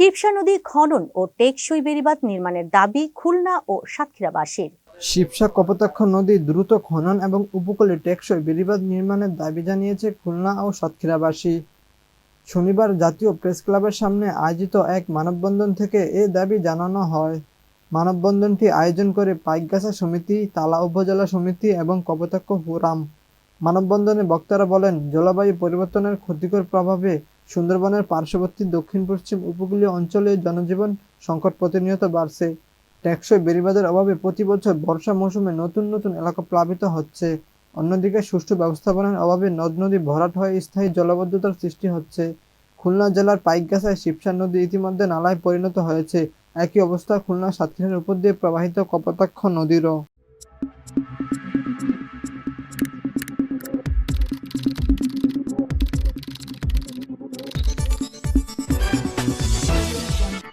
শিবসা নদী খনন ও টেকসই বেড়িবাঁধ নির্মাণের দাবি খুলনা ও সাতক্ষীরাবাসীর। শিবসা কপোতাক্ষ নদী দ্রুত খনন এবং উপকূলে টেকসই বেড়িবাঁধ নির্মাণের দাবি জানিয়েছে খুলনা ও সাতক্ষীরাবাসী। শনিবার জাতীয় প্রেস ক্লাবের সামনে আয়োজিত এক মানববন্ধন থেকে এ দাবি জানানো হয়। মানববন্ধনটি আয়োজন করে পাইকগাছা সমিতি, তালা উপজেলা সমিতি এবং কপোতাক্ষ ফোরাম। মানববন্ধনে বক্তারা বলেন, জলবায়ু পরিবর্তনের ক্ষতিকর প্রভাবে সুন্দরবনের পার্শ্ববর্তী দক্ষিণ পশ্চিম উপকূলীয় অঞ্চলে জনজীবন সংকট প্রতিনিয়ত বাড়ছে। টেকসই বেড়িবাদের অভাবে প্রতি বছর বর্ষা মৌসুমে নতুন নতুন এলাকা প্লাবিত হচ্ছে। অন্যদিকে সুষ্ঠু ব্যবস্থাপনার অভাবে নদ নদী ভরাট হয়ে স্থায়ী জলবদ্ধতার সৃষ্টি হচ্ছে। খুলনা জেলার পাইকগাছায় শিবসা নদী ইতিমধ্যে নালায় পরিণত হয়েছে। একই অবস্থা খুলনা সাতক্ষীরার উপর দিয়ে প্রবাহিত কপোতাক্ষ নদীরও।